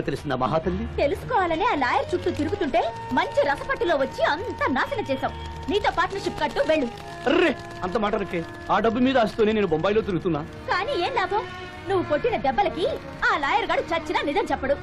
తెలిసిందా మహాతల్లి? తెలుసుకోవాలనే ఆ లాయర్ చుట్టూ తిరుగుతుంటే మంచి రసపట్టులో వచ్చి అంతా నాశనం చేశావు. నీతో పార్ట్నర్షిప్ కట్టు వెళ్ళు. అర్రే అంత మాటలకే ఆ డబ్బు మీద ఆశతోనే నేను బొంబాయిలో తిరుగుతున్నా. కానీ ఏం లాభం? నువ్వు కొట్టిన దెబ్బలకి ఆ లాయర్ గాడు చచ్చినా నిజం చెప్పడు.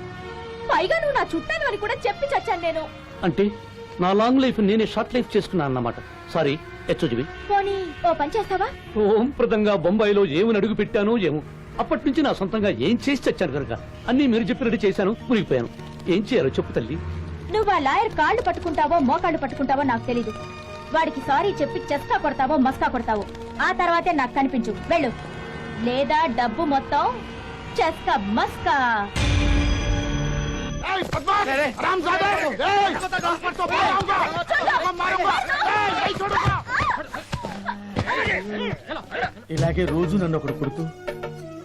పైగా నువ్వు నా చుట్టాను అని కూడా చెప్పి చచ్చాను నేను. అంటే నా లాంగ్ లైఫ్ నేనే షార్ట్ లైఫ్ చేసుకున్నా అన్నమాట. సారీ హెచ్చుజివి పోనీ ఓ పని చేస్తావా? ఓం ప్రదంగా బొంబాయిలో ఏమని అడుగు పెట్టానో ఏమో. అప్పటి నుంచి నా సొంతంగా ఏం చేసి చచ్చాను కనుక అన్ని మీరు చెప్పినట్టు చేశాను మునిగిపోయాను ఏం చేయాలో చెప్పు తల్లి నువ్వు ఆ లాయర్ కాళ్ళు పట్టుకుంటావో మోకాళ్ళు పట్టుకుంటావో నాకు తెలీదు వాడికి సారీ చెప్పి చెస్కా కొడతావో మస్కా కొడతావో ఆ తర్వాతే నాకు కనిపించు వెళ్ళు లేదా డబ్బు మొత్తం చెస్కా మస్కా ఇలాగే రోజు నన్ను ఒకడు కొడుతూ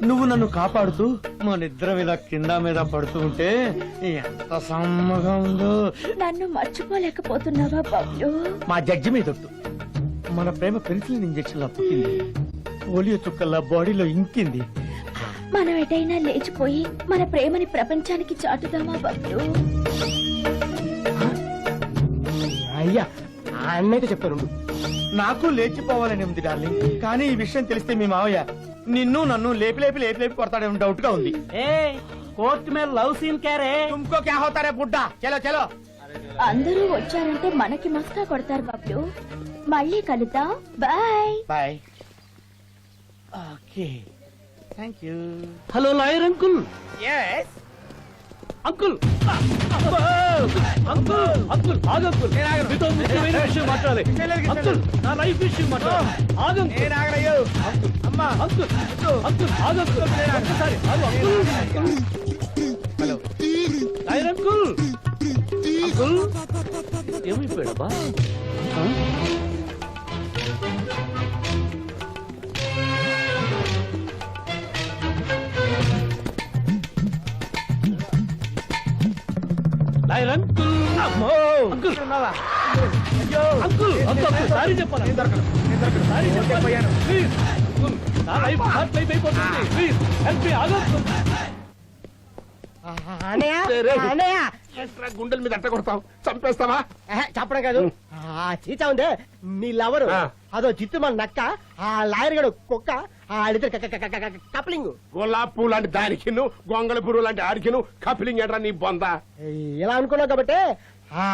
నువ్వు నన్ను కాపాడుతూ మా నిద్ర మీద కింద మీద పడుతూ ఉంటే ఎంత సమ్మగా ఉందో. నన్ను మర్చిపోలేకపోతున్నావా బాబు మా జడ్జి మీద ఒట్టు. మన ప్రేమ పెన్సిలిన్ ఇంజెక్షన్ లా పుట్టింది. పోలియో చుక్కల్లా బాడీలో ఇంకింది. మనం ఎటైనా లేచిపోయి మన ప్రేమని ప్రపంచానికి చాటుదామా బాబు అయ్యా ఆ అన్నైతే చెప్తాను నాకు లేచిపోవాలని ఉంది డార్లింగ్ కానీ ఈ విషయం తెలిస్తే మీ మావయ్య నిన్ను నన్ను లేపి లేపి లేపి లేపి కొడతాడేమో డౌట్గా ఉంది కోర్ట్ మీద లవ్ సీన్ క్యారే తుమ్కో క్యా హోతారే బుడ్డా? చలో చలో. అందరూ వచ్చారంటే మనకి మస్కా కొడతారు బాబు. మళ్ళీ కలుద్దాం. Bye. Bye. Okay. Thank you hello lawyer uncle. Yes uncle! Uncle! Uncle! ఆగు అంకుల్! మీతో ముఖ్యమైన విషయం మాట్లాడాలి. అంకుల్! నా లైఫ్ విషయం మాట్లాడాలి. ఆగు అంకుల్! నేను ఆగరయ్యో అమ్మా! అంకుల్! అంకుల్! ఆగు అంకుల్! ఆగు అంకుల్! హలో. అంకుల్! అంకుల్! ఏమైపోయాడబ్బా ఆ? లాయర్ అంకుల్ అమ్మో అంకుల్ ఉన్నావా అయ్యో అంకుల్ అంకుల్ అంకుల్ సారీ చెప్పాలి నేను దొరకను నేను దొరకను సారీ చెప్పాలి పోయాను. ప్లీజ్ అంకుల్ నా లైఫ్ హార్ట్ లైఫ్ అయిపోతుంది ప్లీజ్ హెల్ప్ మీ ఆగు అంకుల్ అన్నయ్య సరే. అన్నయ్య గుండెల మీద అట్ట కొడతావు చంపేస్తావా చెప్పడం కాదు ఆ చీచా ఉందే నీ లవరు. అదో చిత్తు మన నక్క ఆ లాయర్ గడు కుక్క ఆడిద్దరు కప్లింగ్. గులాబ్ పువ్వు లాంటి దానికి గొంగళ పురుగు లాంటి ఆడికిను కపిలింగ్ ఎడ్రా నీ బొంద? ఎలా అనుకున్నావు కాబట్టి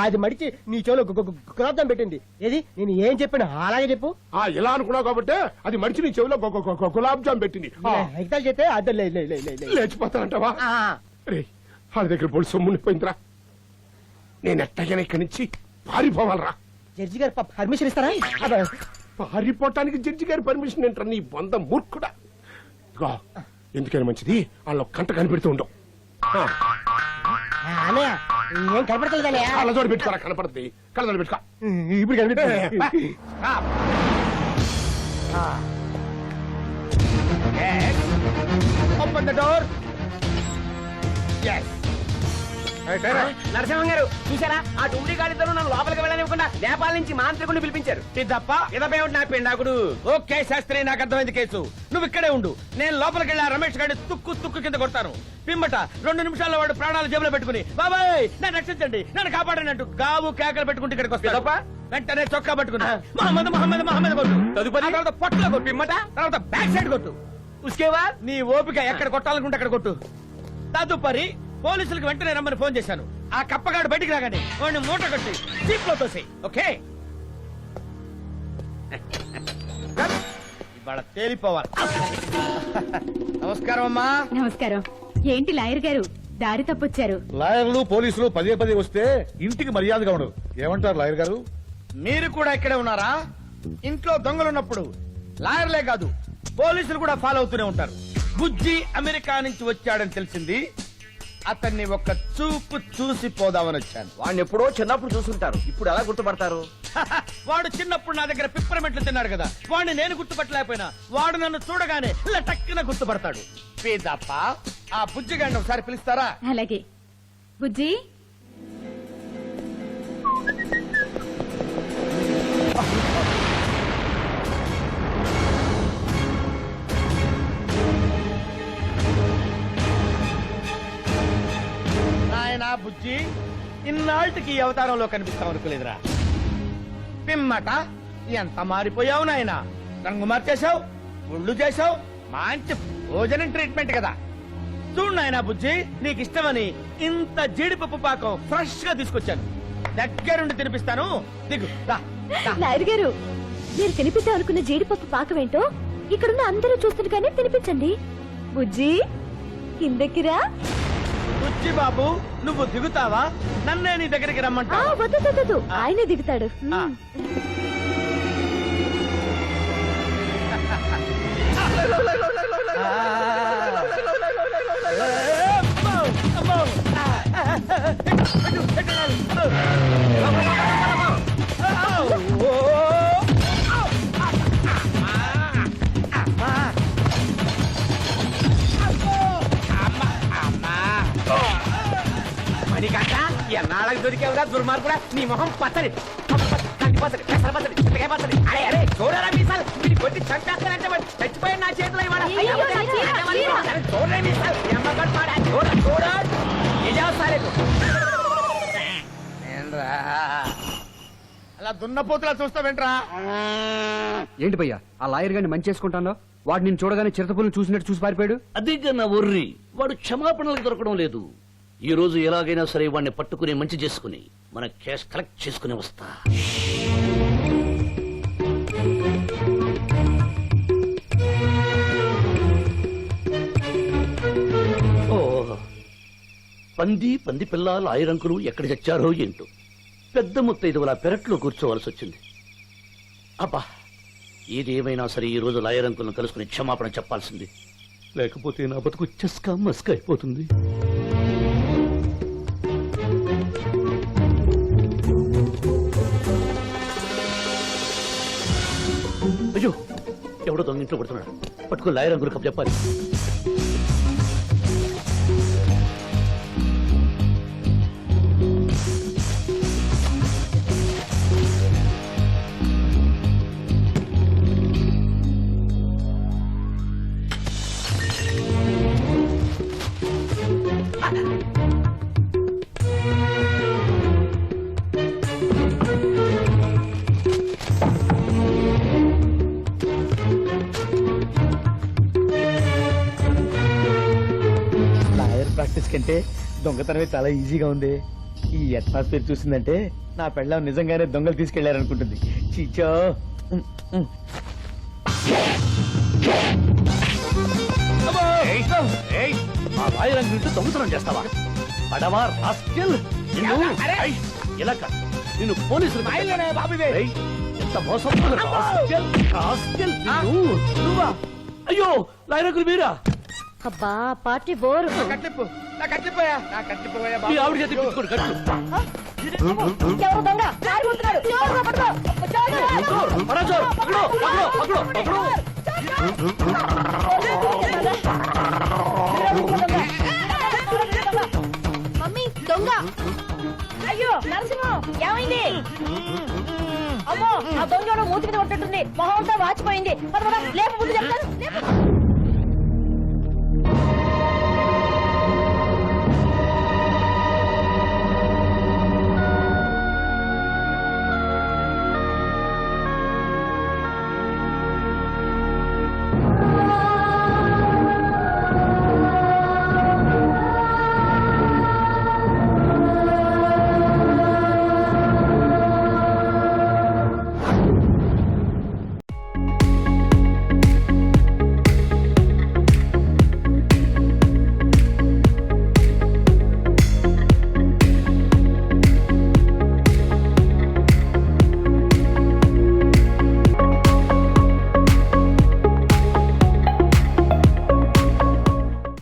అది మడిచి నీ చెవులో గు- గు- గు- గులాబ్జాం పెట్టింది. ఏది? నేను ఏం చెప్పినా అలాగే చెప్పు. ఆ ఇలా అనుకున్నావు కాబట్టి అది మడిచి నీ చెవిలో గు- గు- గు- గులాబ్ జామ్ పెట్టింది. ఆ, ఎగ్జాల్ చేస్తే అద్దె లే లే లే లే లే. లేచిపోతానంటావా? రే వాళ్ళ దగ్గర పోలీసు సొమ్ము ఉండిపోయిందిరా. నేను ఎట్టగానే ఇక్కడి నుంచి పారిపోవాలరా. జడ్జి గారు పర్మిషన్ ఇస్తారా? పారిపోవటానికి జడ్జి గారి పర్మిషన్ ఏంట్రా నీ బొంద మూర్ఖుడా? ఇదిగో, ఎందుకైనా మంచిది వాళ్ళ కంట కనిపెడుతూ ఉండవు అన్నయ్య ఏం కనపడతలేదన్నయ్య కళ్ళజోడు పెట్టుకోరా కనపడుతుంది కళ్ళజోడు పెట్టుకో. ఇప్పుడు కనిపిస్తుంది ఓపెన్ ద డోర్ నరసింహం గారు చూసారా ఆ డుమ్డి గాడిద్దరు నన్ను లోపలికి వెళ్ళనివ్వకుండా నేపాల్ నుంచి మాంత్రికుడిని పిలిపించారు. తప్ప ఇదపై నా పిండాకుడు. ఓకే శాస్త్రి నాకు అర్థమైంది కేసు. నువ్వు ఇక్కడే ఉండు. నేను లోపలికి వెళ్ళి రమేష్ గారి తుక్కు తుక్కు కింద కొడతాను. పిమ్మట రెండు నిమిషాల్లో వాడు ప్రాణాలు జేబులో పెట్టుకుని బాబాయ్ నన్ను రక్షించండి. నన్ను కాపాడండి అంటూ గావు కేకలు పెట్టుకుంటే ఇక్కడికి వస్తాడు. పిదప్ప? వెంటనే చొక్కా పట్టుకున్నా మహమ్మద్ మహమ్మద్ మహమ్మద్ కొట్టు. తదుపరి? తర్వాత పొట్టలో కొట్టు పిమ్మట. తర్వాత బ్యాక్ సైడ్ కొట్టు. ఉస్కేవా? నీ ఓపిక ఎక్కడ కొట్టాలనుకుంటే అక్కడ కొట్టు. తదుపరి పోలీసులకు వెంటనే రమ్మని ఫోన్ చేశాను. ఆ కప్పగాడు బయటికి రాగానే వాడిని మూట కట్టి జీప్లో తోసేయ్. ఓకే? ఇవాళ తేలిపోవాలి. నమస్కారం అమ్మా. నమస్కారం. ఏంటి లాయర్ గారు? దారి తప్పొచ్చారు. లాయర్లు పోలీసులు పదే పదే వస్తే ఇంటికి మర్యాదగా ఉండదు ఏమంటారు లాయర్ గారు? మీరు కూడా ఇక్కడే ఉన్నారా? ఇంట్లో దొంగలున్నప్పుడు లాయర్లే కాదు పోలీసులు కూడా ఫాలో అవుతూనే ఉంటారు. బుజ్జి అమెరికా నుంచి వచ్చాడని తెలిసింది. అతన్ని ఒక చూపు చూసి పోదామని వచ్చాను. వాడిని ఎప్పుడో చిన్నప్పుడు చూసుంటారు. ఇప్పుడు ఎలా గుర్తుపడతారు? వాడు చిన్నప్పుడు నా దగ్గర పిప్పరమెట్లు తిన్నాడు కదా. వాడిని నేను గుర్తుపట్టలేకపోయినా వాడు నన్ను చూడగానే ఇలా టక్కున గుర్తుపడతాడు పేదప్ప ఆ బుజ్జిగాడిని ఒకసారి పిలుస్తారా? అలాగే. బుజ్జి? బుజ్జి ఇన్నాళ్ళకి ఈ అవతారంలో కనిపిస్తాం అనుకోలేదురా. పిమ్మట ఎంత మారిపోయావు నాయన? రంగు మార్చేశావు ఒళ్ళు చేశావు మంచి భోజనం ట్రీట్మెంట్ కదా. చూడు నాయనా బుజ్జి నీకు ఇష్టమని ఇంత జీడిపప్పు పాకం ఫ్రెష్గా తీసుకొచ్చాను. దగ్గరుండి తినిపిస్తాను. దిగు నాయుడు గారు మీరు తినిపిద్దాం అనుకున్న జీడిపప్పు పాకమేంటో ఇక్కడున్న అందరూ చూస్తుండగానే తినిపించండి. బుజ్జి కిందకిరా బుజ్జి బాబు నువ్వు దిగుతావా? నన్నే నీ దగ్గరికి రమ్మంటా వద్దు ఆయనే దిగుతాడు. ఆ. మణికాక దొరికావురా దుర్మార్గుడా నీ మొహం పచ్చడి కంటి పచ్చడి పెసర పచ్చడి చిట్టకాయ పచ్చడి అరే అరే చూడరా మీసాలు వీడి కొట్టి చంపేస్తానంటే వాడు చచ్చిపోయిన నా చేతిలో. చూడరే మీసాలు పాడా చూడ చూడ అలా దున్నపోతులా చూస్తావేంట్రా ఏంటి భయ్యా ఆ లాయర్ గారిని మంచి చేసుకుంటాను? వాడు నేను చూడగానే చిరతపుల్ని చూసినట్టు చూసి పారిపోయాడు? అదే నా ఒర్రి వాడు క్షమాపణలకు దొరకడం లేదు. ఈ రోజు ఎలాగైనా సరే వాడిని పట్టుకుని మంచి చేసుకుని మన క్యాష్ కలెక్ట్ చేసుకుని వస్తా. ఓ పంది పంది పిల్ల లాయరంకులు ఎక్కడ చచ్చారో ఏంటో. పెద్ద ముత్తైదువుల పెరట్లో కూర్చోవలసి వచ్చింది. అబ్బా ఏదేమైనా సరే ఈ రోజు లాయర్ అంకుల్ని కలుసుకుని క్షమాపణ చెప్పాల్సింది. లేకపోతే నా బతుకు చెస్కా మస్క అయిపోతుంది. ఎవడో దొంగ ఇంట్లో పడుతున్నాడు. పట్టుకుని లాయర్ అంకులు కప్పు చెప్పాలి. ప్రాక్టీస్ కంటే దొంగతనమే చాలా ఈజీగా ఉంది. ఈ అట్మాస్ఫియర్ చూసిందంటే నా పెళ్ళం నిజంగానే దొంగలు తీసుకెళ్ళారనుకుంటుంది. చీచో! ఆ అంకుల్ ఇంట్లో దొంగతనం చేస్తావా? పడవా రాస్కెల్! ఇలా కాదు. నిన్ను పోలీసులు ఎంత మోసం అయ్యో! మీరా? అబ్బా పార్టీ బోరు. ఎవరు దొంగ? కొడుతున్నాడు. ఎవరు పట్టుకో. మమ్మీ దొంగ. అయ్యో నరసింహం ఏమైంది? అమ్మో ఆ దొంగ మూతి మీద కొట్టేటుంది మొహం అంతా వాచిపోయింది. పద, పద, లేపు ముందు చెప్తాను. లేపు.